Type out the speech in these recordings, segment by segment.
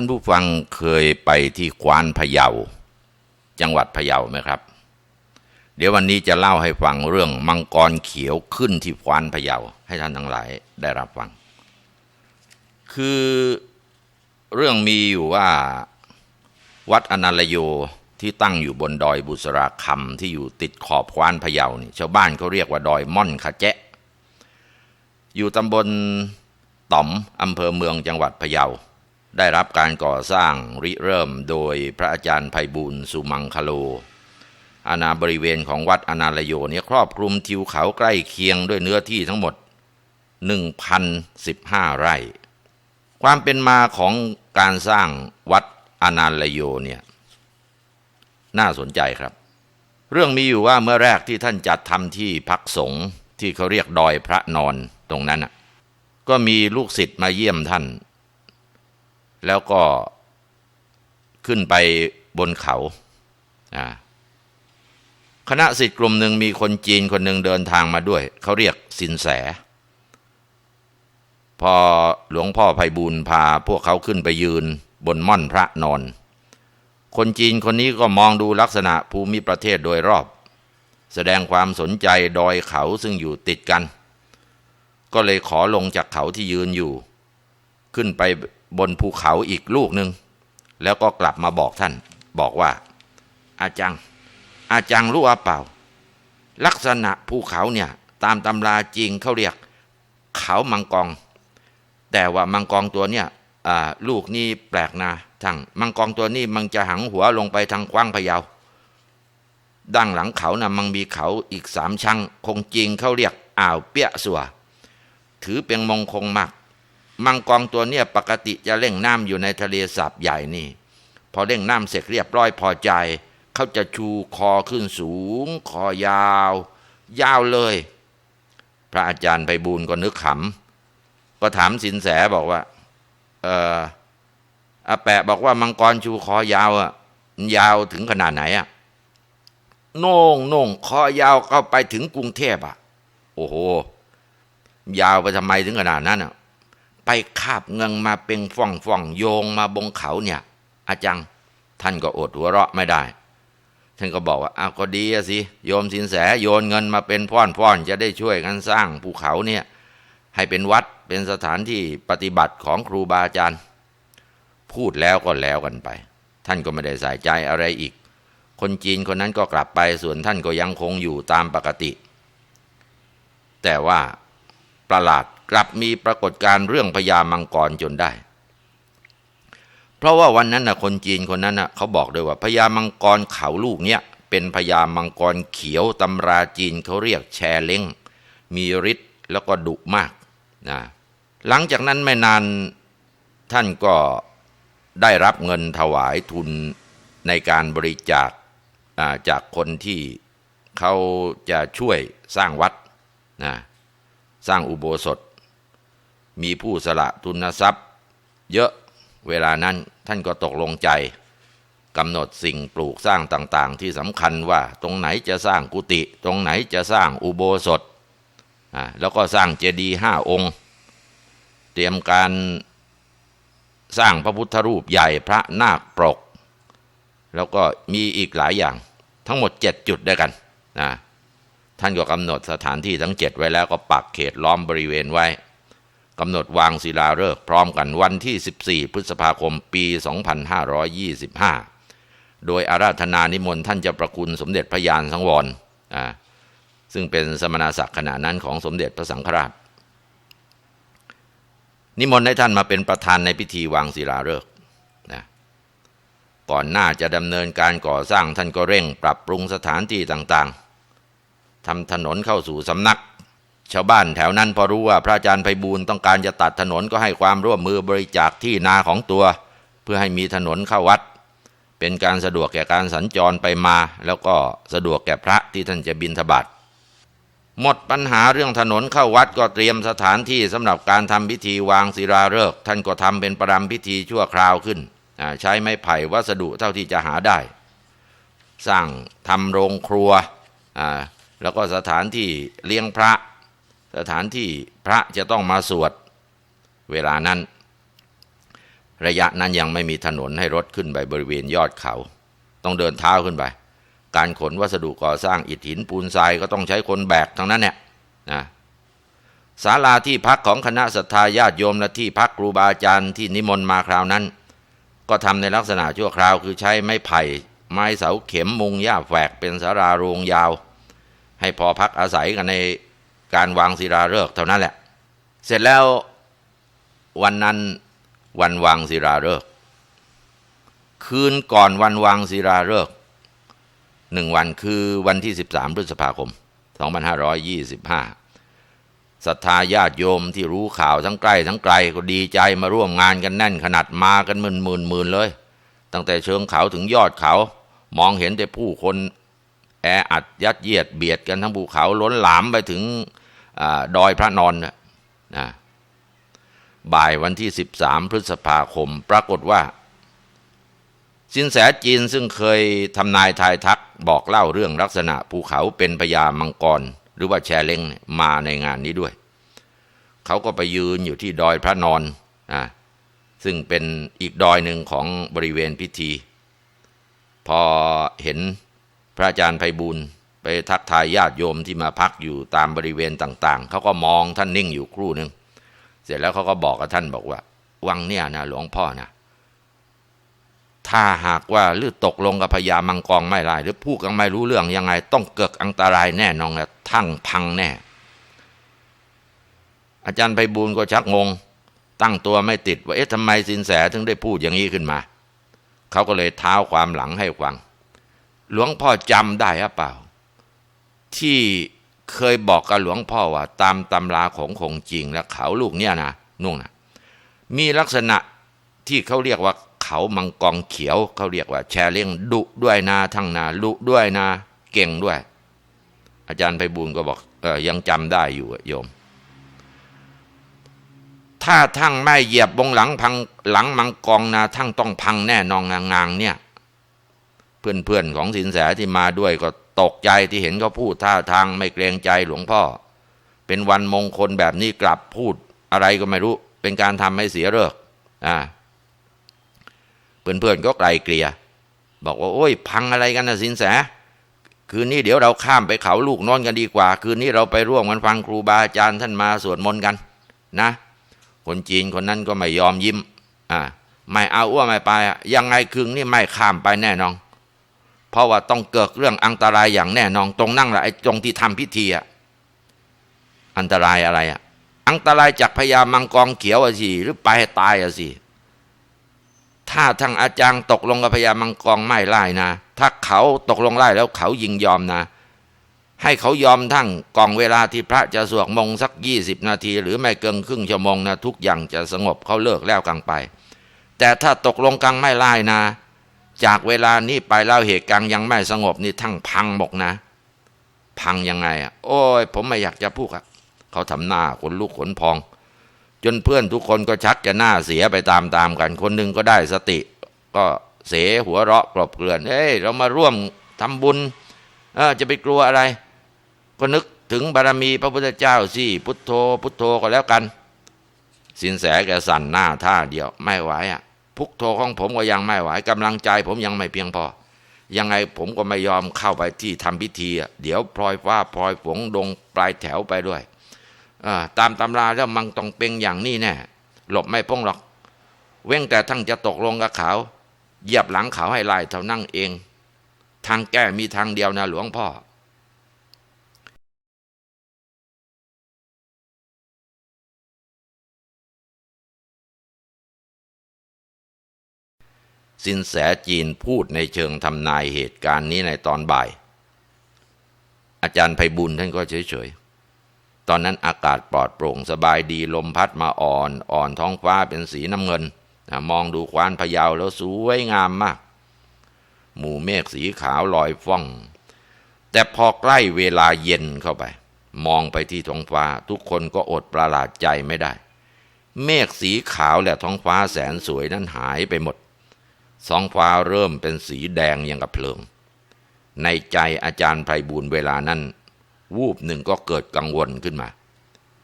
ท่านผู้ฟังเคยไปที่กวานพะเยา จังหวัดพะเยาไหมครับ เดี๋ยววันนี้จะเล่าให้ฟังเรื่องมังกรเขียวขึ้นที่กวานพะเยาให้ท่านทั้งหลายได้รับฟัง คือเรื่องมีอยู่ว่าวัดอนาลโยที่ตั้งอยู่บนดอยบุษราคำที่อยู่ติดขอบควานพะเยานี่ชาวบ้านเขาเรียกว่าดอยม่อนขะแจะอยู่ตำบลต่อมอำเภอเมืองจังหวัดพะเยา ได้รับการก่อสร้างริเริ่มโดยพระอาจารย์ไพบูลย์สุมังคโล อาณาบริเวณของวัดอนาลโยเนี่ยครอบคลุมทิวเขาใกล้เคียงด้วยเนื้อที่ทั้งหมด 1,015 ไร่ ความเป็นมาของการสร้างวัดอนาลโยเนี่ยน่าสนใจครับ เรื่องมีอยู่ว่าเมื่อแรกที่ท่านจัดทำที่พักสงฆ์ที่เขาเรียกดอยพระนอนตรงนั้นน่ะก็มีลูกศิษย์มาเยี่ยมท่าน แล้วก็ขึ้นไปบนเขาคณะศิษย์กลุ่มหนึ่งมีคนจีนคนหนึ่งเดินทางมาด้วย เขาเรียกสินแส พอหลวงพ่อไพบูลพาพวกเขาขึ้นไปยืนบนม่อนพระนอน คนจีนคนนี้ก็มองดูลักษณะภูมิประเทศโดยรอบ แสดงความสนใจดอยเขาซึ่งอยู่ติดกัน ก็เลยขอลงจากเขาที่ยืนอยู่ ขึ้นไป บนภูเขาอีกลูกหนึ่งแล้วก็กลับมาบอกท่าน บอกว่า อาจัง อาจังรู้ว่าเปล่า ลักษณะภูเขาเนี่ยตามตำราจริงเขาเรียก เขามังกรแต่ว่ามังกรตัวเนี่ยลูกนี่แปลกนะทั้งมังกรตัวนี้มันจะหังหัวลงไปทางกว้างพะเยาด้านหลังเขานะ่ะมันมีเขาอีกสามชั้งคงจริงเขาเรียกอ่าวเปียสัว ถือเป็นมงคลมาก มังกรตัวเนี่ยปกติจะเล่งน้ำอยู่ในทะเลสาบใหญ่นี่ พอเล่งน้ำเสร็จเรียบร้อยพอใจ เขาจะชูคอขึ้นสูง คอยาว ยาวเลย พระอาจารย์ไพบูลก็นึกขำก็ถามสินแสบอกว่า เอออาแปะบอกว่ามังกรชูคอยาวอะยาวถึงขนาดไหนอะโน่งโน่งคอยาวเข้าไปถึงกรุงเทพอะโอ้โหยาวไปทำไมถึงขนาดนั้นอะ ไปคาบเงิงมาเป็นฟ่องฟ่องโยงมาบงเขาเนี่ย อาจัง ท่านก็อดหัวเราะไม่ได้ ท่านก็บอกว่าอ้าวก็ดีสิ โยมสินแสโยนเงินมาเป็นพ่อนพ่อนจะได้ช่วยกันสร้างภูเขาเนี่ย ให้เป็นวัดเป็นสถานที่ปฏิบัติของครูบาอาจารย์ พูดแล้วก็แล้วกันไป ท่านก็ไม่ได้ใส่ใจอะไรอีก คนจีนคนนั้นก็กลับไปส่วนท่านก็ยังคงอยู่ตามปกติ แต่ว่าประหลาด กลับมีปรากฏการณ์เรื่องพญามังกรจนได้ เพราะว่าวันนั้นนะคนจีนคนนั้นนะเขาบอกด้วยว่าพญามังกรเขาลูกเนี้ยเป็นพญามังกรเขียวตำราจีนเขาเรียกแชเล้งมีฤทธิ์แล้วก็ดุมากนะหลังจากนั้นไม่นานท่านก็ได้รับเงินถวายทุนในการบริจาคจากคนที่เขาจะช่วยสร้างวัดนะสร้างอุโบสถ มีผู้สละทุนทรัพย์ เยอะเวลานั้นท่านก็ตกลงใจกำหนดสิ่งปลูกสร้างต่างๆ ที่สำคัญว่าตรงไหนจะสร้างกุฏิตรงไหนจะสร้างอุโบสถแล้วก็สร้างเจดีย์ห้าองค์ เตรียมการสร้างพระพุทธรูปใหญ่พระนาคปรก แล้วก็มีอีกหลายอย่างทั้งหมดเจ็ดจุดด้วยกันนะท่านก็กำหนดสถานที่ทั้งเจ็ดไว้แล้วก็ปักเขตล้อมบริเวณไว้ กำหนดวางศิลาฤกษ์พร้อมกันวันที่ 14 พฤษภาคมปี 2525 โดยอาราธนานิมนต์ท่านเจ้าประคุณสมเด็จพระยานสังวรอ่าซึ่งเป็นสมณศักดิ์ขณะนั้นของสมเด็จพระสังฆราช นิมนต์ให้ท่านมาเป็นประธานในพิธีวางศิลาฤกษ์นะก่อนหน้าจะดำเนินการก่อสร้างท่านก็เร่ง ปรับปรุงสถานที่ต่างๆทำถนนเข้าสู่สำนัก ชาวบ้านแถวนั้นพอรู้ว่าพระอาจารย์ไพบูลต้องการจะตัดถนนก็ให้ความร่วมมือบริจาคที่นาของตัว เพื่อให้มีถนนเข้าวัด เป็นการสะดวกแก่การสัญจรไปมา แล้วก็สะดวกแก่พระที่ท่านจะบิณฑบาตหมดปัญหาเรื่องถนนเข้าวัดก็เตรียมสถานที่สำหรับการทำพิธีวางศิลาฤกษ์ท่านก็ทำเป็นประรำพิธีชั่วคราวขึ้น ใช้ไม้ไผ่วัสดุเท่าที่จะหาได้ สร้างทำโรงครัวแล้วก็สถานที่เลี้ยงพระ สถานที่พระจะต้องมาสวดเวลานั้น ระยะนั้นยังไม่มีถนนให้รถขึ้นไปบริเวณยอดเขา ต้องเดินเท้าขึ้นไป การขนวัสดุก่อสร้างอิฐหินปูนทรายก็ต้องใช้คนแบกทั้งนั้นเนี่ยนะศาลาที่พักของคณะศรัทธาญาติโยมและที่พักครูบาอาจารย์ที่นิมนต์มาคราวนั้น ก็ทำในลักษณะชั่วคราวคือใช้ไม้ไผ่ ไม้เสาเข็มมุงหญ้าแฝกเป็นสาราโรงยาว ให้พอพักอาศัยกันใน การวางศิลาฤกษ์เท่านั้นแหละ เสร็จแล้ววันนั้นวันวางศิลาฤกษ์คืนก่อนวันวางศิลาฤกษ์หนึ่งวันคือวันที่ 13 พฤษภาคม 2525ศรัทธาญาติโยมที่รู้ข่าวทั้งใกล้ทั้งไกลก็ดีใจมาร่วมงานกันแน่นขนาดมากันหมื่นหมื่นหมื่นเลย ตั้งแต่เชิงเขาถึงยอดเขา มองเห็นแต่ผู้คนแออัดยัดเยียดเบียดกันทั้งภูเขาล้นหลามไปถึง ดอยพระนอนนะบ่ายวันที่ 13 พฤษภาคม ปรากฏว่า สินแสจีนซึ่งเคยทำนายทายทักบอกเล่าเรื่องลักษณะภูเขาเป็นพญามังกร หรือว่าแชเล้งมาในงานนี้ด้วย เขาก็ไปยืนอยู่ที่ดอยพระนอนนะซึ่งเป็นอีกดอยหนึ่งของบริเวณพิธี พอเห็นพระอาจารย์ไพบูล ไปทักทายญาติโยมที่มาพักอยู่ตามบริเวณต่าง ๆ เขาก็มองท่านนิ่งอยู่ครู่หนึ่ง เสร็จแล้วเขาก็บอกกับท่านบอกว่า วังเนี่ยนะหลวงพ่อนะถ้าหากว่าหรือตกลงกับพญามังกรไม่ได้หรือพูดกันไม่รู้เรื่องยังไง ต้องเกิดอันตรายแน่นอนและทั้งพังแน่ อาจารย์ไพบูลก็ชักงง ตั้งตัวไม่ติดว่าเอ๊ะทำไมสินแสถึงได้พูดอย่างนี้ขึ้นมา เขาก็เลยเท้าความหลังให้ฟัง หลวงพ่อจำได้หรือเปล่า ที่เคยบอกกับหลวงพ่อว่า ตามตำราของคงจริงแล้วเขาลูกเนี่ยนะนุ่งนะมีลักษณะที่เขาเรียกว่าเขามังกรเขียวเขาเรียกว่า แชร์เลี้ยงดุด้วยนาทั้งนาลุด้วยนาเก่งด้วย อาจารย์ไพบูลก็บอกออยังจำได้อยู่โยม ถ้าทั้งไม่เหยียบบงหลังพังหลังมังกรนะทั้งต้องพังแน่นอนนะงางเนี่ย เพื่อนๆของสินแสที่มาด้วยก็ ตกใจที่เห็นเขาพูดท่าทางไม่เกรงใจหลวงพ่อ เป็นวันมงคลแบบนี้กลับพูดอะไรก็ไม่รู้ เป็นการทำให้เสียเลิกอ่าเพื่อนๆก็ไกลเกลี่ยบอกว่าโอ้ย พังอะไรกันนะสินแส คืนนี้เดี๋ยวเราข้ามไปเขาลูกนอนกันดีกว่า คืนนี้เราไปร่วมกันฟังครูบาอาจารย์ท่านมาสวดมนต์กัน นะ คนจีนคนนั้นก็ไม่ยอมยิ้ม อ่าไม่เอาอ้วไม่ไปยังไงคืนนี้ไม่ข้ามไปแน่นอน เพราะว่าต้องเกิดเรื่องอันตรายอย่างแน่นอนตรงนั่งแหละไอ้ตรงที่ทำพิธีอะอันตรายอะไรอะอันตรายจากพญามังกรเขียวอะสิหรือไปให้ตายอะสิถ้าทางอาจารย์ตกลงกับพญามังกรไม่ไล่นะ ถ้าเขาตกลงไล่แล้วเขายิงยอมนะ ให้เขายอมทั้งกองเวลาที่พระจะสวดมงสักยี่สิบนาที หรือไม่เกินครึ่งชั่วโมงนะทุกอย่างจะสงบเขาเลิกแล้วกลางไป แต่ถ้าตกลงกลางไม่ไล่นะ จากเวลานี้ไปแล้วเหตุการณ์ยังไม่สงบนี่ทั้งพังหมกนะ พังยังไงอะโอ้ย ผมไม่อยากจะพูดอะเขาทำหน้าขนลุกขนพอง จนเพื่อนทุกคนก็ชักจะหน้าเสียไปตามๆกัน คนหนึ่งก็ได้สติ ก็เสหัวเราะกลบเกลื่อนเอ้ยเรามาร่วมทำบุญเออจะไปกลัวอะไร ก็นึกถึงบารมีพระพุทธเจ้าสิพุทโธ พุทโธก็แล้วกัน สินแสแกสั่นหน้าท่าเดียวไม่ไหวอะ พุทโธของผมก็ยังไม่ไหวกำลังใจผมยังไม่เพียงพอ ยังไงผมก็ไม่ยอมเข้าไปที่ทำพิธีอะเดี๋ยวพลอยฟ้าพลอยฝงดงปลายแถวไปด้วยอตามตำราแล้วมันต้องเป็นอย่างนี้แน่หลบไม่พ้องหรอก เว้งแต่ทั้งจะตกลงกับเขาเหยียบหลังเขาให้ไล่เท่านั่งเอง ทางแก้มีทางเดียวนะหลวงพ่อ สินแสจีนพูดในเชิงทำนายเหตุการณ์นี้ในตอนบ่าย อาจารย์ไพบุญท่านก็เฉยๆ ตอนนั้นอากาศปลอดโปร่งสบายดีลมพัดมาอ่อน อ่อนท้องฟ้าเป็นสีน้ำเงิน มองดูควานพะเยาแล้วสวยงามมาก หมู่เมฆสีขาวลอยฟ้อง แต่พอใกล้เวลาเย็นเข้าไป มองไปที่ท้องฟ้า ทุกคนก็อดประหลาดใจไม่ได้ เมฆสีขาวและท้องฟ้าแสนสวยนั้นหายไปหมด ท้องฟ้าเริ่มเป็นสีแดงอย่างกับเพลิง ในใจอาจารย์ไพบูลเวลานั้น วูบหนึ่งก็เกิดกังวลขึ้นมา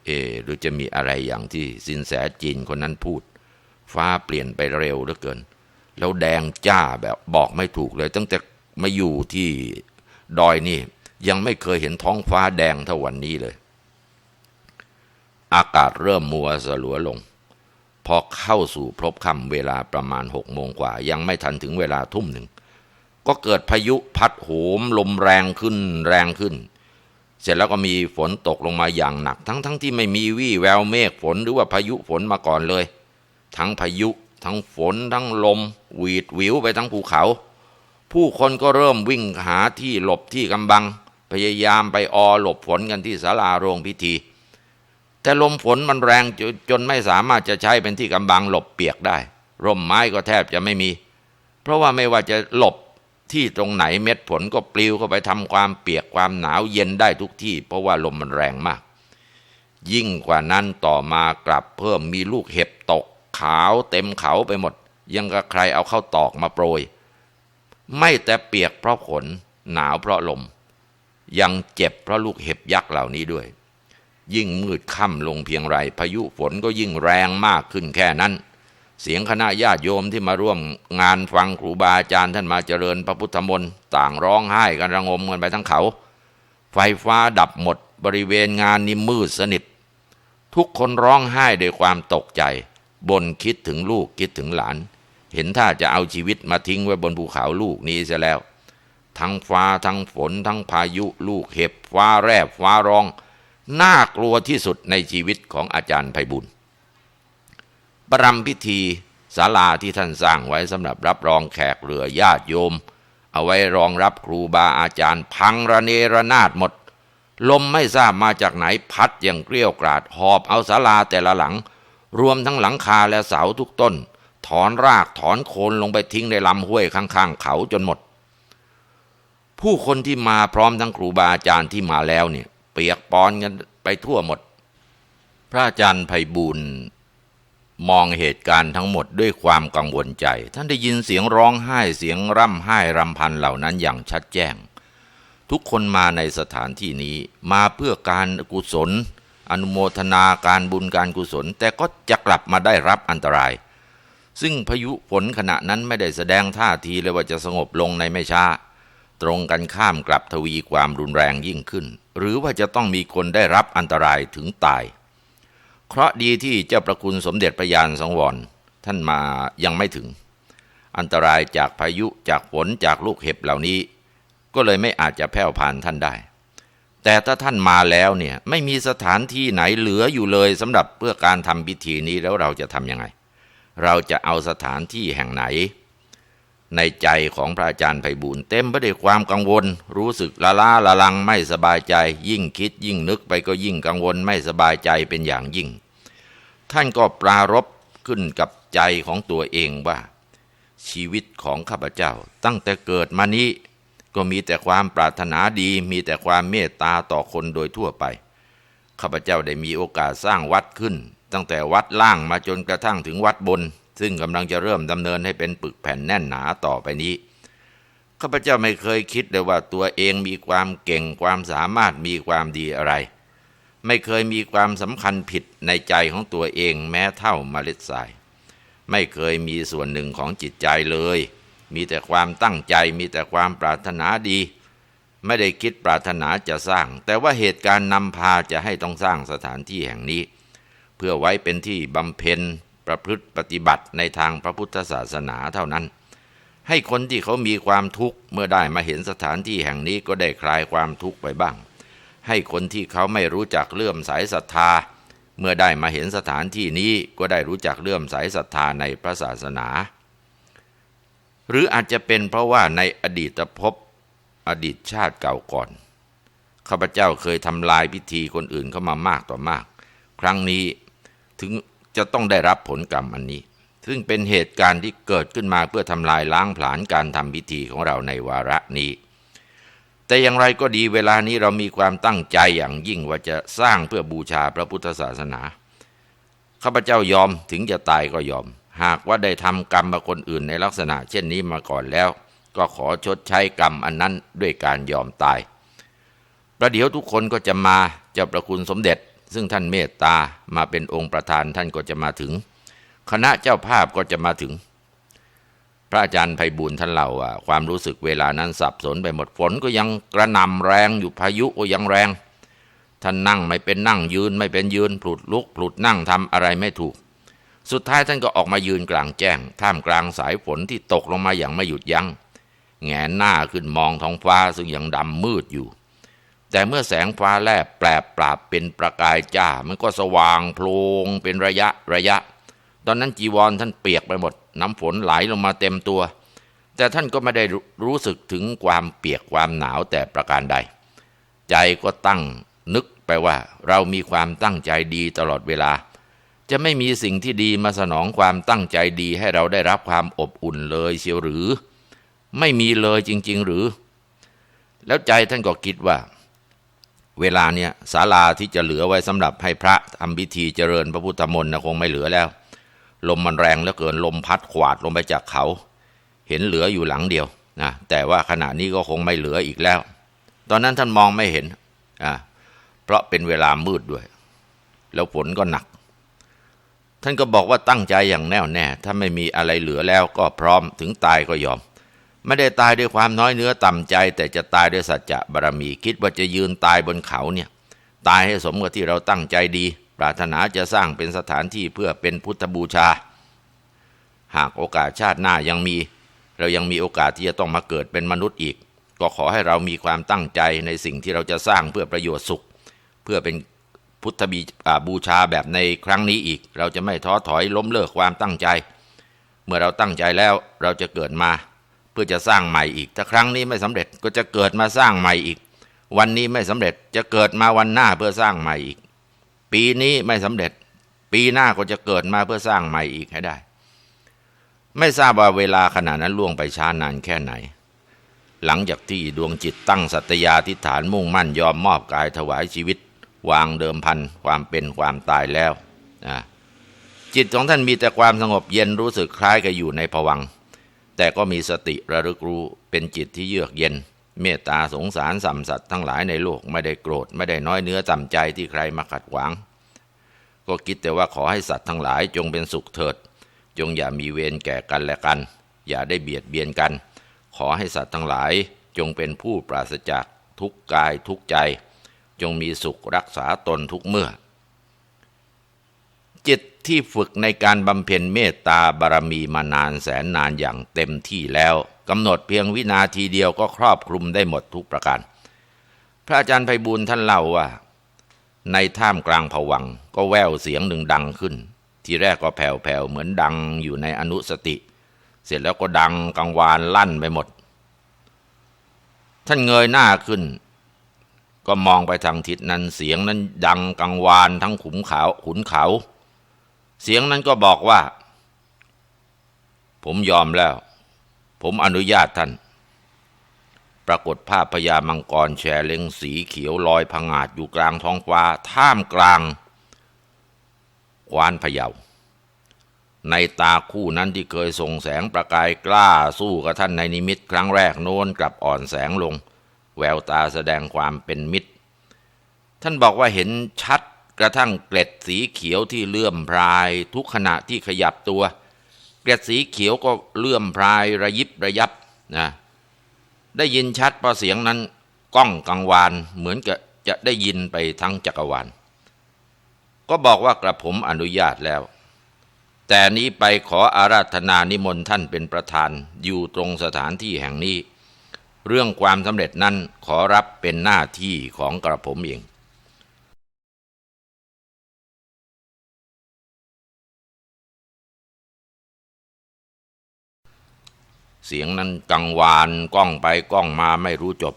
เออหรือจะมีอะไรอย่างที่สินแสจีนคนนั้นพูด ฟ้าเปลี่ยนไปเร็วเหลือเกิน แล้วแดงจ้าแบบบอกไม่ถูกเลย ตั้งแต่มาอยู่ที่ดอยนี่ ยังไม่เคยเห็นท้องฟ้าแดงเท่าวันนี้เลย อากาศเริ่มมัวสลัวลง พอเข้าสู่พบค่ำเวลาประมาณหกโมงกว่า ยังไม่ทันถึงเวลาทุ่มหนึ่ง ก็เกิดพายุพัดโหมลมแรงขึ้นแรงขึ้น เสร็จแล้วก็มีฝนตกลงมาอย่างหนัก ทั้งทั้งที่ไม่มีวี่แววเมฆฝนหรือว่าพายุฝนมาก่อนเลย ทั้งพายุ ทั้งฝน ทั้งลมหวีดวิวไปทั้งภูเขา ผู้คนก็เริ่มวิ่งหาที่หลบที่กำบัง พยายามไปอหลบฝนกันที่ศาลาโรงพิธี แต่ลมฝนมันแรงจนจนไม่สามารถจะใช้เป็นที่กำบังหลบเปียกได้ ร่มไม้ก็แทบจะไม่มี เพราะว่าไม่ว่าจะหลบที่ตรงไหนเม็ดฝนก็ปลิวเข้าไปทำความเปียกความหนาวเย็นได้ทุกที่ เพราะว่าลมมันแรงมาก ยิ่งกว่านั้นต่อมากลับเพิ่มมีลูกเห็บตก ขาวเต็มเขาไปหมด ยังกับใครเอาเข้าตอกมาโปรย ไม่แต่เปียกเพราะฝนหนาวเพราะลม ยังเจ็บเพราะลูกเห็บยักษ์เหล่านี้ด้วย ยิ่งมืดค่ำลงเพียงไรพายุฝนก็ยิ่งแรงมากขึ้นแค่นั้น เสียงคณะญาติโยมที่มาร่วมงานฟังครูบาอาจารย์ท่านมาเจริญพระพุทธมนต์ต่างร้องไห้กันระงมกันไปทั้งเขา ไฟฟ้าดับหมดบริเวณงานนี้มืดสนิท ทุกคนร้องไห้ด้วยความตกใจบนคิดถึงลูกคิดถึงหลาน เห็นท่าจะเอาชีวิตมาทิ้งไว้บนภูเขาลูกนี้เสียแล้ว ทั้งฟ้าทั้งฝนทั้งพายุลูกเห็บฟ้าแรบฟ้าร้อง น่ากลัวที่สุดในชีวิตของอาจารย์ไพบุญประรำพิธีศาลาที่ท่านสร้างไว้สำหรับรับรองแขกเรือญาติโยม เอาไว้รองรับครูบาอาจารย์ พังระเนระนาดหมด ลมไม่ทราบมาจากไหนพัดอย่างเกลี้ยวกราดหอบเอาศาลาแต่ละหลัง รวมทั้งหลังคาและเสาทุกต้น ถอนรากถอนโคนลงไปทิ้งในลำห้วยข้างๆ เขาจนหมด ผู้คนที่มาพร้อมทั้งครูบาอาจารย์ที่มาแล้วเนี่ย เปียกปอนกันไปทั่วหมด พระอาจารย์ไพบูลย์มองเหตุการณ์ทั้งหมดด้วยความกังวลใจ ท่านได้ยินเสียงร้องไห้เสียงร่ำไห้รำพันเหล่านั้นอย่างชัดแจ้ง ทุกคนมาในสถานที่นี้มาเพื่อการกุศล อนุโมทนาการบุญการกุศล แต่ก็จะกลับมาได้รับอันตราย ซึ่งพายุฝนขณะนั้นไม่ได้แสดงท่าทีเลยว่าจะสงบลงในไม่ช้า ตรงกันข้ามกลับทวีความรุนแรงยิ่งขึ้น หรือว่าจะต้องมีคนได้รับอันตรายถึงตาย เคราะห์ดีที่เจ้าประคุณสมเด็จพระยานสังวรท่านมายังไม่ถึง อันตรายจากพายุจากฝนจากลูกเห็บเหล่านี้ ก็เลยไม่อาจจะแผ่วผ่านท่านได้ แต่ถ้าท่านมาแล้วเนี่ยไม่มีสถานที่ไหนเหลืออยู่เลยสำหรับเพื่อการทำพิธีนี้แล้วเราจะทำยังไง เราจะเอาสถานที่แห่งไหน ในใจของพระอาจารย์ไพบูลเต็มไปด้วยความกังวล รู้สึกละล้าละลังไม่สบายใจ ยิ่งคิดยิ่งนึกไปก็ยิ่งกังวลไม่สบายใจเป็นอย่างยิ่ง ท่านก็ปรารบขึ้นกับใจของตัวเองว่า ชีวิตของข้าพเจ้า ตั้งแต่เกิดมานี้ ก็มีแต่ความปรารถนาดี มีแต่ความเมตตาต่อคนโดยทั่วไปข้าพเจ้าได้มีโอกาสสร้างวัดขึ้น ตั้งแต่วัดล่างมาจนกระทั่งถึงวัดบน ซึ่งกำลังจะเริ่มดำเนินให้เป็นปึกแผ่นแน่นหนาต่อไปนี้ข้าพเจ้าไม่เคยคิดเลยว่าตัวเองมีความเก่งความสามารถมีความดีอะไร ไม่เคยมีความสำคัญผิดในใจของตัวเองแม้เท่าเมล็ดทราย ไม่เคยมีส่วนหนึ่งของจิตใจเลย มีแต่ความตั้งใจมีแต่ความปรารถนาดี ไม่ได้คิดปรารถนาจะสร้าง แต่ว่าเหตุการณ์นำพาจะให้ต้องสร้างสถานที่แห่งนี้ เพื่อไว้เป็นที่บำเพ็ญ ประพฤติปฏิบัติในทางพระพุทธศาสนาเท่านั้น ให้คนที่เขามีความทุกข์เมื่อได้มาเห็นสถานที่แห่งนี้ก็ได้คลายความทุกข์ไปบ้าง ให้คนที่เขาไม่รู้จักเลื่อมสายศรัทธา เมื่อได้มาเห็นสถานที่นี้ก็ได้รู้จักเลื่อมสายศรัทธาในพระศาสนา หรืออาจจะเป็นเพราะว่าในอดีตภพอดีตชาติเก่าก่อนข้าพเจ้าเคยทำลายพิธีคนอื่นเข้ามามากต่อมาก ครั้งนี้ถึง จะต้องได้รับผลกรรมอันนี้ ซึ่งเป็นเหตุการณ์ที่เกิดขึ้นมาเพื่อทำลายล้างผลาญการทำพิธีของเราในวาระนี้ แต่อย่างไรก็ดีเวลานี้เรามีความตั้งใจอย่างยิ่งว่าจะสร้างเพื่อบูชาพระพุทธศาสนาข้าพเจ้ายอมถึงจะตายก็ยอม หากว่าได้ทำกรรมกับคนอื่นในลักษณะ เช่นนี้มาก่อนแล้ว ก็ขอชดใช้กรรมอันนั้นด้วยการยอมตายประเดี๋ยวทุกคนก็จะมาจ้าประคุณสมเด็จ ซึ่งท่านเมตตามาเป็นองค์ประธานท่านก็จะมาถึง คณะเจ้าภาพก็จะมาถึง พระอาจารย์ไพบูลย์ท่านเล่าว่าความรู้สึกเวลานั้นสับสนไปหมดฝนก็ยังกระหน่ำแรงอยู่พายุก็ยังแรง ท่านนั่งไม่เป็นนั่งยืนไม่เป็นยืนผลุดลุกผลุดนั่งทำอะไรไม่ถูก สุดท้ายท่านก็ออกมายืนกลางแจ้ง ท่ามกลางสายฝนที่ตกลงมาอย่างไม่หยุดยัง้งแงนหน้าขึ้นมองท้องฟ้าซึ่งยังดำมืดอยู่ แต่เมื่อแสงฟ้าแลบแปลปราบเป็นประกายจ้า มันก็สว่างโพลงเป็นระยะระยะ ตอนนั้นจีวรท่านเปียกไปหมด น้ำฝนไหลลงมาเต็มตัว แต่ท่านก็ไม่ได้รู้สึกถึงความเปียกความหนาวแต่ประการใด ใจก็ตั้งนึกไปว่า เรามีความตั้งใจดีตลอดเวลา จะไม่มีสิ่งที่ดีมาสนองความตั้งใจดีให้เราได้รับความอบอุ่นเลยเชียวหรือ ไม่มีเลยจริง ๆ หรือ แล้วใจท่านก็คิดว่า เวลาเนี่ยศาลาที่จะเหลือไว้สำหรับให้พระทำพิธีเจริญพระพุทธมนต์นะคงไม่เหลือแล้ว ลมมันแรงเหลือเกินลมพัดขวาดลงไปจากเขา เห็นเหลืออยู่หลังเดียวนะแต่ว่าขณะนี้ก็คงไม่เหลืออีกแล้ว ตอนนั้นท่านมองไม่เห็นอ่าเพราะเป็นเวลามืดด้วย แล้วฝนก็หนัก ท่านก็บอกว่าตั้งใจอย่างแน่วแน่ ถ้าไม่มีอะไรเหลือแล้วก็พร้อมถึงตายก็ยอม ไม่ได้ตายด้วยความน้อยเนื้อต่ำใจ แต่จะตายด้วยสัจจะบารมี คิดว่าจะยืนตายบนเขาเนี่ย ตายให้สมกับที่เราตั้งใจดี ปรารถนาจะสร้างเป็นสถานที่เพื่อเป็นพุทธบูชา หากโอกาสชาติหน้ายังมี เรายังมีโอกาสที่จะต้องมาเกิดเป็นมนุษย์อีก ก็ขอให้เรามีความตั้งใจในสิ่งที่เราจะสร้างเพื่อประโยชน์สุข เพื่อเป็นพุทธบีบูชาแบบในครั้งนี้อีก เราจะไม่ท้อถอยล้มเลิกความตั้งใจ เมื่อเราตั้งใจแล้วเราจะเกิดมา พื่อจะสร้างใหม่อีก ถ้าครั้งนี้ไม่สำเร็จก็จะเกิดมาสร้างใหม่อีก วันนี้ไม่สำเร็จจะเกิดมาวันหน้าเพื่อสร้างใหม่อีก ปีนี้ไม่สำเร็จ ปีหน้าก็จะเกิดมาเพื่อสร้างใหม่อีกให้ได้ ไม่ทราบว่าเวลาขณะนั้นล่วงไปช้านานแค่ไหน หลังจากที่ดวงจิตตั้งสัตยาธิฐานมุ่งมั่นยอมมอบกายถวายชีวิต วางเดิมพันความเป็นความตายแล้วจิตของท่านมีแต่ความสงบเย็นรู้สึกคล้ายกับอยู่ในผวังค แต่ก็มีสติระลึกรู้เป็นจิตที่เยือกเย็น เมตตาสงสารสัมสัตว์ทั้งหลายในโลกไม่ได้โกรธ ไม่ได้น้อยเนื้อต่ำใจที่ใครมาขัดขวาง ก็คิดแต่ว่าขอให้สัตว์ทั้งหลายจงเป็นสุขเถิด จงอย่ามีเวรแก่กันและกัน อย่าได้เบียดเบียนกัน ขอให้สัตว์ทั้งหลายจงเป็นผู้ปราศจากทุกกายทุกใจ จงมีสุขรักษาตนทุกเมื่อ จิตที่ฝึกในการบำเพ็ญเมตตาบารมีมานานแสนนานอย่างเต็มที่แล้วกำหนดเพียงวินาทีเดียวก็ครอบคลุมได้หมดทุกประการ พระอาจารย์ไพบูลท่านเล่าว่า ในท่ามกลางผวังก็แววเสียงหนึ่งดังขึ้น ทีแรกก็แผ่วๆเหมือนดังอยู่ในอนุสติ เสร็จแล้วก็ดังกังวานลั่นไปหมด ท่านเงยหน้าขึ้น ก็มองไปทางทิศนั้นเสียงนั้นดังกังวานทั้งขุมเขาขุนเขา เสียงนั้นก็บอกว่า ผมยอมแล้ว ผมอนุญาตท่าน ปรากฏภาพพญามังกรแชเล็งสีเขียวลอยพังาจอยู่กลางท้องฟ้า ท่ามกลางควานพะเยา ในตาคู่นั้นที่เคยส่งแสงประกายกล้าสู้กับท่านในนิมิตครั้งแรกโน้นกลับอ่อนแสงลง แววตาแสดงความเป็นมิตร ท่านบอกว่าเห็นชัด กระทั่งเกล็ดสีเขียวที่เลื่อมพรายทุกขณะที่ขยับตัว เกล็ดสีเขียวก็เลื่อมพรายระยิบระยับนะได้ยินชัดเพราะเสียงนั้นก้องกังวานเหมือนกับจะได้ยินไปทั้งจักรวาลก็บอกว่ากระผมอนุญาตแล้ว แต่นี้ไปขออาราธนานิมนต์ท่านเป็นประธานอยู่ตรงสถานที่แห่งนี้ เรื่องความสำเร็จนั้นขอรับเป็นหน้าที่ของกระผมเอง เสียงนั้นกังวานก้องไปก้องมาไม่รู้จบ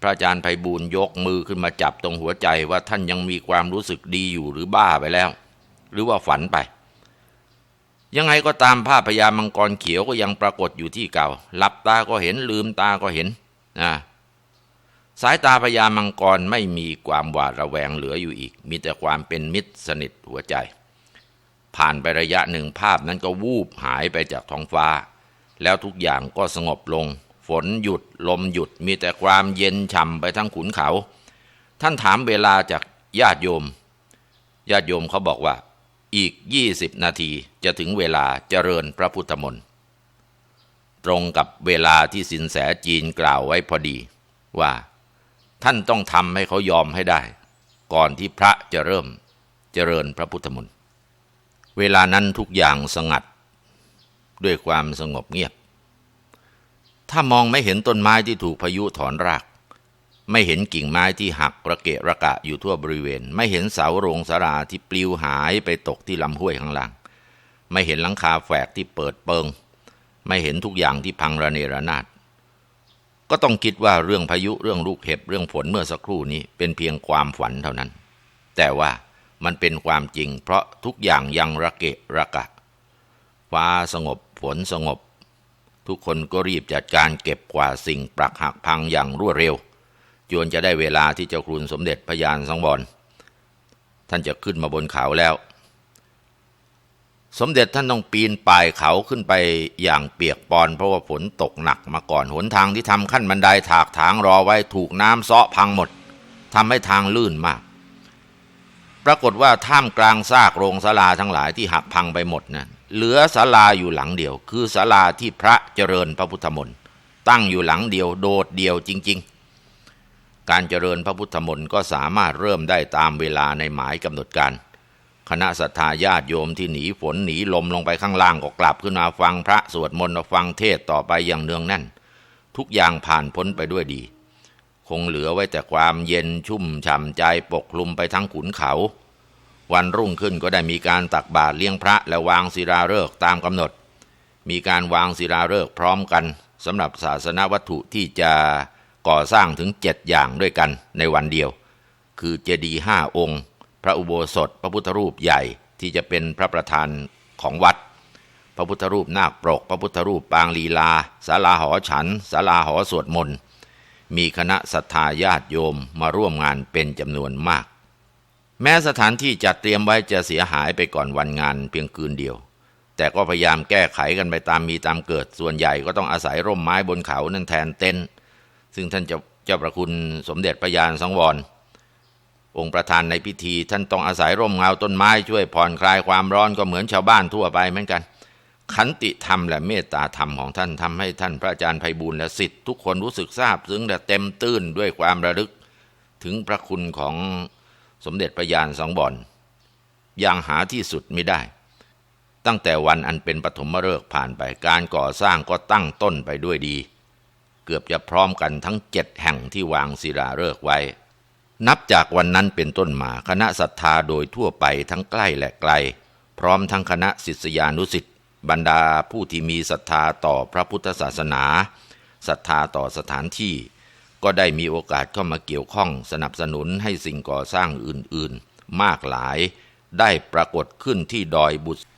พระอาจารย์ไพบูลยกมือขึ้นมาจับตรงหัวใจว่าท่านยังมีความรู้สึกดีอยู่หรือบ้าไปแล้ว หรือว่าฝันไป ยังไงก็ตามภาพพญามังกรเขียวก็ยังปรากฏอยู่ที่เก่าหลับตาก็เห็นลืมตาก็เห็นนะสายตาพญามังกรไม่มีความหวาดระแวงเหลืออยู่อีก มีแต่ความเป็นมิตรสนิทหัวใจ ผ่านไประยะหนึ่งภาพนั้นก็วูบหายไปจากท้องฟ้า แล้วทุกอย่างก็สงบลง ฝนหยุดลมหยุดมีแต่ความเย็นฉ่ำไปทั้งขุนเขา ท่านถามเวลาจากญาติโยม ญาติโยมเขาบอกว่า อีก20นาทีจะถึงเวลาเจริญพระพุทธมนต์ตรงกับเวลาที่สินแสจีนกล่าวไว้พอดี ว่า ท่านต้องทำให้เขายอมให้ได้ ก่อนที่พระจะเริ่มเจริญพระพุทธมนต์เวลานั้นทุกอย่างสงัด ด้วยความสงบเงียบ ถ้ามองไม่เห็นต้นไม้ที่ถูกพายุถอนราก ไม่เห็นกิ่งไม้ที่หักระเกะระกะอยู่ทั่วบริเวณ ไม่เห็นเสาโรงสาราที่ปลิวหายไปตกที่ลำห้วยข้างล่าง ไม่เห็นหลังคาแฝกที่เปิดเปิง ไม่เห็นทุกอย่างที่พังระเนระนาดก็ต้องคิดว่าเรื่องพายุเรื่องลูกเห็บเรื่องฝนเมื่อสักครู่นี้เป็นเพียงความฝันเท่านั้น แต่ว่ามันเป็นความจริง เพราะทุกอย่างยังระเกะระกะ ฟ้าสงบ ฝนสงบ ทุกคนก็รีบจัดการเก็บกวาดสิ่งปรักหักพังอย่างรวดเร็ว จวนจะได้เวลาที่เจ้าครุนสมเด็จพระยานสังวรท่านจะขึ้นมาบนเขาแล้ว สมเด็จท่านต้องปีนป่ายเขาขึ้นไปอย่างเปียกปอนเพราะว่าฝนตกหนักมาก่อนหนทางที่ทำขั้นบันไดถากถางรอไว้ถูกน้ำเซาะพังหมดทำให้ทางลื่นมาก ปรากฏว่าท่ามกลางซากโรงศาลาทั้งหลายที่หักพังไปหมดนะ เหลือศาลาอยู่หลังเดียว คือศาลาที่พระเจริญพระพุทธมนต์ตั้งอยู่หลังเดียวโดดเดียวจริง ๆ การเจริญพระพุทธมนต์ก็สามารถเริ่มได้ตามเวลาในหมายกำหนดการ คณะศรัทธาญาติโยมที่หนีฝนหนีลมลงไปข้างล่างก็กลับขึ้นมาฟังพระสวดมนต์ฟังเทศต่อไปอย่างเนืองแน่น ทุกอย่างผ่านพ้นไปด้วยดี คงเหลือไว้แต่ความเย็นชุ่มฉ่ำใจปกคลุมไปทั้งขุนเขา วันรุ่งขึ้นก็ได้มีการตักบาตรเลี้ยงพระและวางศิลาฤกษ์ตามกำหนด มีการวางศิลาฤกษ์พร้อมกันสำหรับศาสนวัตถุที่จะก่อสร้างถึงเจ็ดอย่างด้วยกันในวันเดียว คือเจดีย์ห้าองค์ พระอุโบสถ พระพุทธรูปใหญ่ที่จะเป็นพระประธานของวัด พระพุทธรูปนาคปรก พระพุทธรูปปางลีลาศาลาหอฉันศาลาหอสวดมนต์มีคณะศรัทธาญาติโยมมาร่วมงานเป็นจำนวนมาก แม้สถานที่จัดเตรียมไว้จะเสียหายไปก่อนวันงานเพียงคืนเดียว แต่ก็พยายามแก้ไขกันไปตามมีตามเกิด ส่วนใหญ่ก็ต้องอาศัยร่มไม้บนเขานั่นแทนเต็นท์ซึ่งท่านเจ้าประคุณสมเด็จพระยานสังวร องค์ประธานในพิธีท่านต้องอาศัยร่มเงาต้นไม้ช่วยผ่อนคลายความร้อนก็เหมือนชาวบ้านทั่วไปเหมือนกัน ขันติธรรมและเมตตาธรรมของท่านทำให้ท่านพระอาจารย์ไพบูลและสิทธิ์ทุกคนรู้สึกซาบซึ้งและเต็มตื้นด้วยความระลึก ถึงพระคุณของ สมเด็จพระยานสังวรอย่างหาที่สุดไม่ได้ ตั้งแต่วันอันเป็นปฐมฤกษ์ผ่านไปการก่อสร้างก็ตั้งต้นไปด้วยดี เกือบจะพร้อมกันทั้งเจ็ดแห่งที่วางศิลาฤกษ์ไว้ นับจากวันนั้นเป็นต้นมาคณะศรัทธาโดยทั่วไปทั้งใกล้และไกล พร้อมทั้งคณะศิษยานุศิษย์บรรดาผู้ที่มีศรัทธาต่อพระพุทธศาสนาศรัทธาต่อสถานที่ ก็ได้มีโอกาสเข้ามาเกี่ยวข้องสนับสนุนให้สิ่งก่อสร้างอื่นๆ มากหลายได้ปรากฏขึ้นที่ดอยบุษ